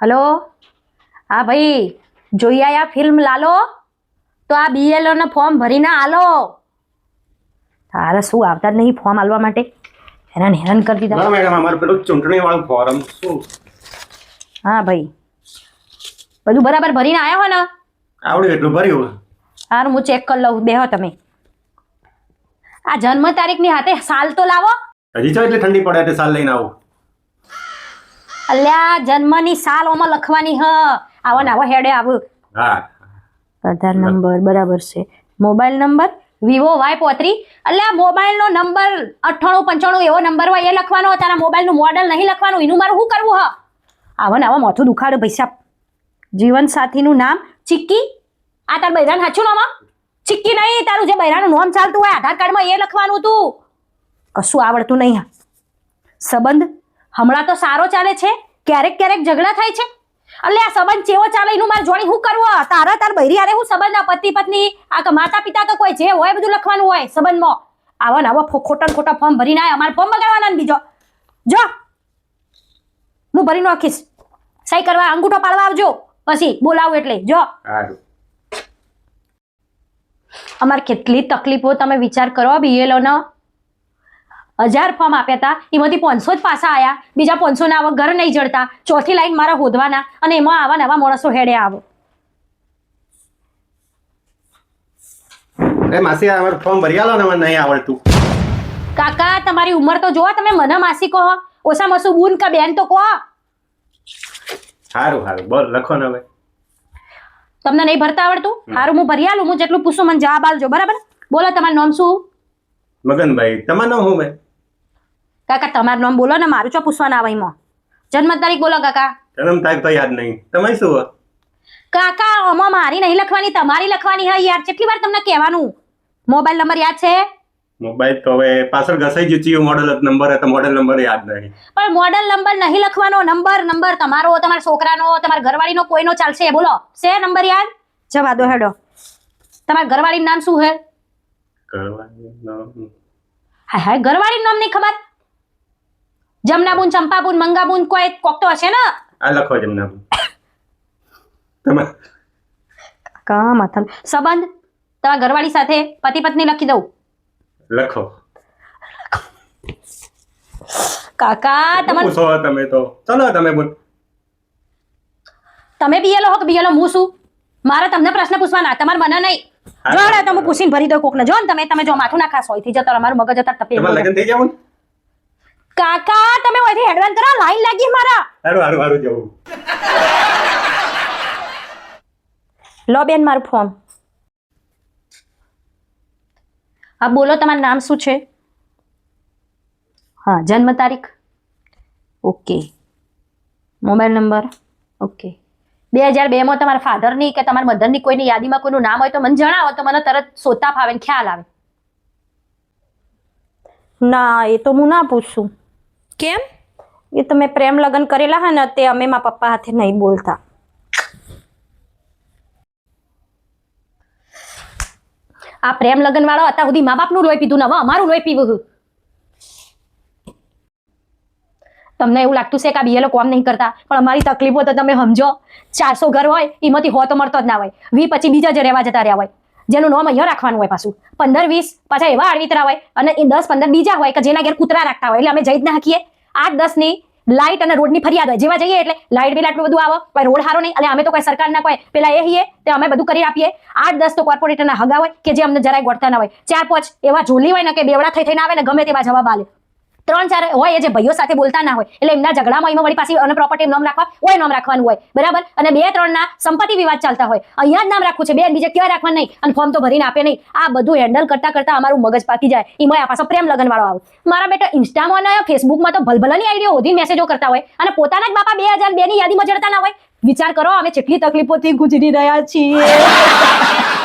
Hello? હા ભાઈ જોઈ આયા ફિલ્મ લાલો? તો આ બીએલઓ ના ફોર્મ ભરીને આલો. તારે શું આવતા જ નહીં ફોર્મ આલવા માટે? હેરાન હેરાન કરી દીધા. મેડમ અમારું પેલું ચૂંટણી વાળું ફોર્મ શું? હા ભાઈ. બધું બરાબર ભરીને આવ્યા હોય ને? આવડ્યું એટલું ભર્યું સારું હું ચેક કરી લઉં. બેહો તમે. આ જન્મ તારીખની હાથે સાલ તો લાવો. હજી છો એટલે ઠંડી પડે એટલે સાલ લઈને આવું. અલ્યા જન્મની સાલ ઓમાં લખવાની હ. આવો ને આવો હેડે આવું. આધાર નંબર બરાબર છે. Mobile number? વિવો વાય પોત્રી. એટલે આ મોબાઈલનો નંબર અઠ્ઠાણું પંચાણું એવો નંબર હોય એ લખવાનો તારા મોબાઈલનું મોડલ નહીં લખવાનું એનું મારું શું કરવું હ? આવો ને આવો મોથું દુખાડે પૈસા. જીવન સાથીનું નામ ચિક્કી. આ તાર બૈરાન સાચું નામ ચિક્કી નહીં તારું જે બૈરાનું નામ ચાલતું હોય આધાર કાર્ડમાં એ લખવાનું તું. કશું આવડતું નહીં હા. સંબંધ? હમણાં તો સારો ચાલે છે? ક્યારેક ક્યારેક ઝઘડા થાય છે? એટલે આ સંબંધ ચેવો ચાલે? એનું મારે જોડી શું કરવું? તારા તાર બૈરી આરે હું સંબંધ? આ પતિ પત્ની આ કે માતા પિતા કે કોઈ જે હોય બધું લખવાનું હોય સંબંધમાં. આવા ને આવા ખોટા ખોટા ફોર્મ ભરીને આવે અમારે ફોર્મ બગાડવાના બીજો. જો હું ભરી નાખીશ. સહી કરવા અંગૂઠો પાડવા આવજો. પછી બોલાવું એટલે. જો. અમારે કેટલી તકલીફો તમે વિચાર કરો બીએલઓ નો. હજાર ફોર્મ આપ્યા હતા. એમાંથી પાંચસો જ પાછા આયા. બીજા પાંચસો ના આવા ઘર નહીં જડતા. ચોથી લાઈન મારા હોદવાના અને એમાં આવા નવા માણસો હેડે આવો. એ માસી અમારું ફોર્મ ભરી આલો ને મને નહીં આવડતું. કાકા તમારી ઉંમર તો જોવા તમે મને માસી કહો. ઓછામાં ઓછું બુન કા બેન તો કહો. સારું સારું બોલ લખો ને હવે. તમને નહીં ભરતા આવડતું? સારું હું ભરી આલું હું જેટલું પૂછું મને જવાબ આલજો બરાબર? બોલો તમારું નામ શું? મગનભાઈ. તમારું નામ હું ભાઈ કાકા તમારું નામ બોલો ને મારું ચો પૂછવાના આવે એમાં? જન્મ તારીખ બોલો કાકા. જન્મ તારીખ તો યાદ નહીં. તમે શું કાકા આમાં મારી નહીં લખવાની તમારી લખવાની હા યાર. કેટલી વાર તમને કહેવાનું? મોબાઈલ નંબર યાદ છે? મોબાઈલ તો હવે પાછળ ઘસાઈ ગયું ચિયો મોડેલ નંબર હતો મોડેલ નંબર યાદ નહીં. પણ મોડલ નંબર નહીં લખવાનો નંબર નંબર તમારો તમારા છોકરાનો તમારા ઘરવાળીનો કોઈનો ચાલશે? બોલો છે નંબર યાદ? જવા દો હેડો. તમારા ઘરવાળીનું નામ શું હે ઘરવાળીનું નામ. હાય હાય ઘરવાળીનું નામ નહીં ખબર? જમનાબુન ચંપાબુન મંગાબુન કોઈ કોક તો હશે ને? આ લખો જમનાબુન. એમના તમે કા માથા સંબંધ તમારા ઘરવાળી સાથે પતિ પત્ની લખી દઉં. લખો. કાકા તમને પૂછો તમે તો. ચલો તમે બોલ. તમે બીએલો હો કે બીએલો હું શું? મારે તમને પ્રશ્ન પૂછવાના તમારે મને નહીં. જોડે તમે પૂછીને ભરી દો કોકને. જો ને તમે તમે જો માથું ના ખાસ હોયથી જતો અમારું મગજ જતા તપે તમારે લગ્ન થઈ જાવ ને કાકા તમે ઓયથી હેડવાન કરો લાઈન લાગી મારા. હારું હારું હારું જવું. લો બેન મારું ફોર્મ હા બોલો તમારું નામ શું છે? હા જન્મ તારીખ? ઓકે. Mobile number? ઓકે. બે હજાર બેમાં તમારા ફાધરની કે તમારા મધરની કોઈની યાદીમાં કોઈનું નામ હોય તો મને જણાવો તો મને તરત શોધતા ફાવે ખ્યાલ આવે. ના એ તો હું ના પૂછું. કેમ? એ તમે પ્રેમ લગ્ન કરેલા હે ને તે અમે મારા પપ્પા હાથે નહીં બોલતા. આ પ્રેમ લગ્ન વાળો હતા સુધી મા બાપનું લોહી પીધું ને હવે અમારું લોહી પીવું. તમને એવું લાગતું છે કે આ બીએલો કોમ નહીં કરતા પણ અમારી તકલીફો તો તમે સમજો. ચારસો ઘર હોય એમાંથી હો તો મળતો જ ના હોય. વી પછી બીજા જ રહેવા જતા રહ્યા હોય. જેનું નામ અહીંયા રાખવાનું હોય પાછું. પંદર, વીસ, પાછા એવા આડવિતરા હોય અને એ દસ, પંદર બીજા હોય કે જેના ઘેર કૂતરા રાખતા હોય. એટલે અમે જઈ જ ના શકીએ. આઠ દસની લાઇટ અને રોડની ફરિયાદ હોય. જેવા જઈએ એટલે લાઇટ બિલ આટલું બધું આવે, કોઈ રોડ સારો નહીં. અને અમે તો કોઈ સરકારના કોઈ, પેલા એ હીએ તે અમે બધું કરી આપીએ. આઠ, દસ તો કોર્પોરેટરના હગા હોય કે જે અમને જરાય ગોઠતા ના હોય. ચાર, પાંચ એવા ઝોલી હોય ને કે બેવડા થઈ થઈને આવે ને ગમે તેવા જવાબ આલે. ત્રણ ચાર હોય જે ભાઈઓ સાથે બોલતા ના હોય, એટલે એમના ઝઘડામાં એમાં વળી પાછી અને પ્રોપર્ટી નામ રાખવા હોય, નામ રાખવાનું હોય. બરાબર? અને બે ત્રણના સંપત્તિ વિવાદ ચાલતા હોય. અહીંયા જ નામ રાખવું છે. બે બીજે ક્યાં રાખવાનું નહીં? અને ફોર્મ તો ભરીને આપે નહીં. આ બધું હેન્ડલ કરતા કરતા અમારું મગજ પાકી જાય. એમાં આ પાછો પ્રેમ લગન વાળો આવે. મારા બેટા ઇન્સ્ટામાં અને ફેસબુકમાં તો ભલભલાની આઈડિયા હોધી મેસેજો કરતા હોય. અને પોતાના જ બાપા બે હજાર બે ની યાદીમાં જડતા ના હોય. વિચાર કરો, અમે કેટલી તકલીફોથી ગુજરી રહ્યા છીએ.